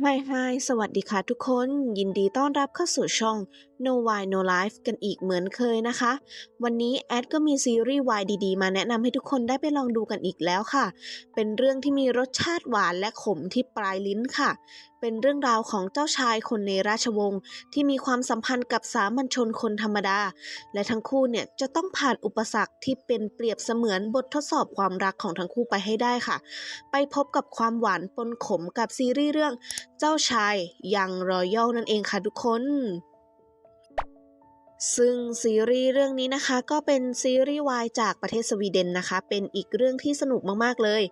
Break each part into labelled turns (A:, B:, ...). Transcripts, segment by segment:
A: ไฮไฮสวัสดีค่ะทุกคน ยินดีต้อนรับเข้าสู่ช่อง No Why No Life กันอีกเหมือนเคยนะคะ วันนี้แอดก็มีซีรีส์วายดีๆ มาแนะนำให้ทุกคนได้ไปลองดูกันอีกแล้วค่ะ เป็นเรื่องที่มีรสชาติหวานและขมที่ปลายลิ้นค่ะ เป็นเรื่องราวของเจ้าชายคนในราชวงศ์ที่มีความสัมพันธ์กับสามัญชนคนธรรมดา และทั้งคู่เนี่ยจะต้องผ่านอุปสรรคที่เป็นเปรียบเสมือนบททดสอบความรักของทั้งคู่ไปให้ได้ค่ะ ไปพบกับความหวานปนขมกับซีรีส์เรื่องเจ้าชายยังรอยัลนั่นเองค่ะทุกคน ซึ่งซีรีส์เรื่องนี้นะคะก็เป็นซีรีส์วายจากประเทศสวีเดนนะคะ เป็นอีกเรื่องที่สนุกมากๆเลย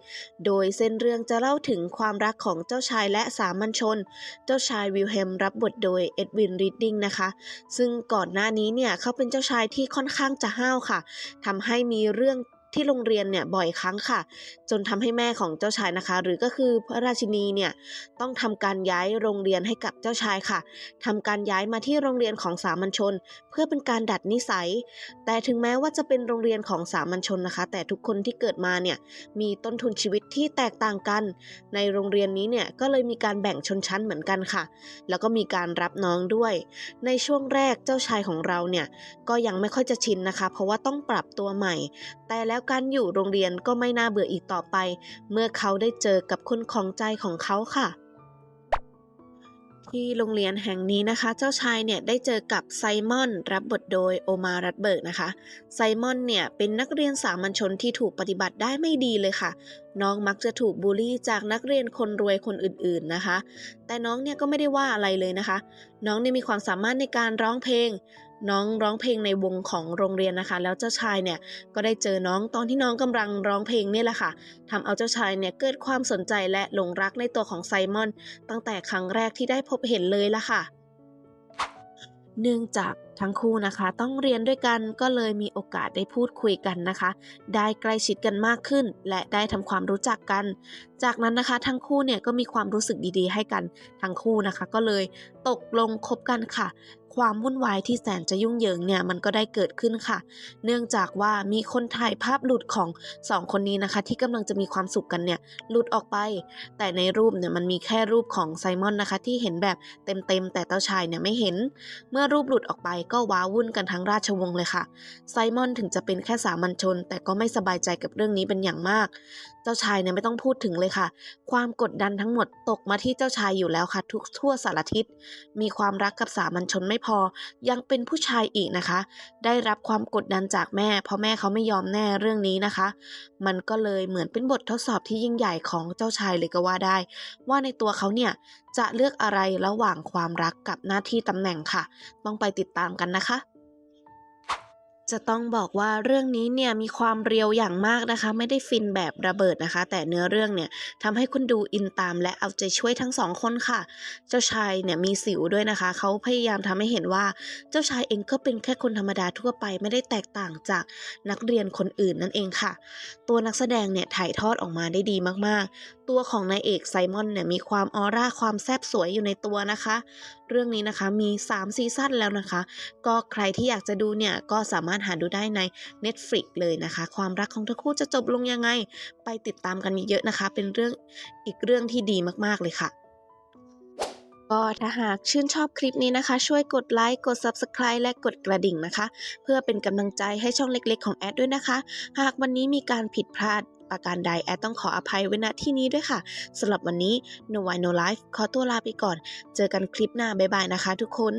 A: โดยเส้นเรื่องจะเล่าถึงความรักของเจ้าชายและสามัญชน เจ้าชายวิลเฮมรับบทโดยเอ็ดวินริดดิงนะคะ ซึ่งก่อนหน้านี้เนี่ยเขาเป็นเจ้าชายที่ค่อนข้างจะห้าวค่ะทำให้มีเรื่อง ที่โรงเรียนเนี่ยบ่อยครั้งค่ะ จนทำให้แม่ของเจ้าชายนะคะ หรือก็คือพระราชินีเนี่ยต้องทำการย้ายโรงเรียนให้กับเจ้าชายค่ะทำการย้ายมาที่โรงเรียนของสามัญชน เพื่อเป็นการดัดนิสัย แต่ถึงแม้ว่าจะเป็นโรงเรียนของสามัญชนนะคะ แต่ทุกคนที่เกิดมาเนี่ยมีต้นทุนชีวิตที่แตกต่างกัน ในโรงเรียนนี้เนี่ยก็เลยมีการแบ่งชนชั้นเหมือนกันค่ะ แล้วก็มีการรับน้องด้วย ในช่วงแรกเจ้าชายของเราเนี่ยก็ยังไม่ค่อยจะชินนะคะ เพราะว่าต้องปรับตัวใหม่ แต่แล้วการอยู่โรงเรียนก็ไม่น่าเบื่ออีกต่อไป เมื่อเขาได้เจอกับคนของใจของเขาค่ะ ที่โรงเรียนแห่งนี้นะคะ เจ้าชายเนี่ยได้เจอกับไซมอนรับบทโดยโอมารัตเบิร์กนะคะ ไซมอนเนี่ยเป็นนักเรียนสามัญชนที่ถูกปฏิบัติได้ไม่ดีเลยค่ะน้องมักจะถูกบูลลี่จากนักเรียนคนรวยคนอื่นๆนะคะ แต่น้องเนี่ยก็ไม่ได้ว่าอะไรเลยนะคะ น้องเนี่ยมีความสามารถในการร้องเพลง น้องร้องเพลงในวงของโรงเรียนนะคะ แล้วเจ้าชายเนี่ยก็ได้เจอน้องตอนที่น้องกำลังร้องเพลงนี่แหละค่ะทำเอาเจ้าชายเนี่ยเกิดความสนใจและหลงรักในตัวของไซมอน ตั้งแต่ครั้งแรกที่ได้พบเห็นเลยละค่ะ เนื่องจากทั้งคู่นะคะ ต้องเรียนด้วยกันก็เลยมีโอกาสได้พูดคุยกันนะคะ ได้ใกล้ชิดกันมากขึ้น และได้ทำความรู้จักกัน จากนั้นนะคะ ทั้งคู่เนี่ยก็มีความรู้สึกดีๆ ให้กันทั้งคู่นะคะ ก็เลยตกลงคบกันค่ะ ความวุ่นวายที่แสนจะยุ่งเหยิงเนี่ยมันก็ได้เกิดขึ้นค่ะ เนื่องจากว่ามีคนถ่ายภาพหลุดของสองคนนี้นะคะ ที่กำลังจะมีความสุขกันเนี่ยหลุดออกไป แต่ในรูปเนี่ยมันมีแค่รูปของไซมอนนะคะ ที่เห็นแบบเต็มๆแต่เจ้าชายเนี่ยไม่เห็น เมื่อรูปหลุดออกไปก็ว้าวุ่นกันทั้งราชวงศ์เลยค่ะไซมอนถึงจะเป็นแค่สามัญชน แต่ก็ไม่สบายใจกับเรื่องนี้เป็นอย่างมาก เจ้าชายเนี่ยไม่ต้องพูดถึงเลยค่ะ ความกดดันทั้งหมดตกมาที่เจ้าชายอยู่แล้วค่ะ ทุกทั่วสารทิศมีความรักกับสามัญชนไม่พอยังเป็นผู้ชายอีกนะคะ ได้รับความกดดันจากแม่ เพราะแม่เขาไม่ยอมแน่เรื่องนี้นะคะ มันก็เลยเหมือนเป็นบททดสอบที่ยิ่งใหญ่ของเจ้าชายเลยก็ว่าได้ ว่าในตัวเขาเนี่ยจะเลือกอะไรระหว่างความรักกับหน้าที่ตำแหน่งค่ะ ต้องไปติดตามกันนะคะ จะต้องบอกว่าเรื่องนี้เนี่ยมีความเรียวอย่างมากนะคะ ไม่ได้ฟินแบบระเบิดนะคะ แต่เนื้อเรื่องเนี่ยทำให้คุณดูอินตามและเอาใจช่วยทั้งสองคนค่ะ เจ้าชายเนี่ยมีสิวด้วยนะคะ เขาพยายามทำให้เห็นว่าเจ้าชายเองก็เป็นแค่คนธรรมดาทั่วไป ไม่ได้แตกต่างจากนักเรียนคนอื่นนั่นเองค่ะ ตัวนักแสดงเนี่ยถ่ายทอดออกมาได้ดีมากๆ ตัวของนายเอกไซมอนเนี่ยมีความออร่าความแซบสวยอยู่ในตัวนะคะ เรื่องนี้นะคะมี 3 ซีซั่นแล้วนะคะ ก็ใครที่อยากจะดูเนี่ยก็สามารถหาดูได้ใน Netflix เลยนะคะ ความรักของทั้งคู่จะจบลงยังไง ไปติดตามกันเยอะๆนะคะ เป็นเรื่องอีกเรื่องที่ดีมากๆเลยค่ะก็ถ้าหากชื่นชอบคลิปนี้นะคะ ช่วยกดไลค์กด Subscribe และกดกระดิ่งนะคะ เพื่อเป็นกำลังใจให้ช่องเล็กๆของแอดด้วยนะคะ หากวันนี้มีการผิดพลาด ประการใดแอดต้องขออภัยไว้ณที่นี้ด้วยค่ะสำหรับวันนี้ No Why No Life ขอตัวลาไปก่อน เจอกันคลิปหน้าบ๊ายบายนะคะทุกคน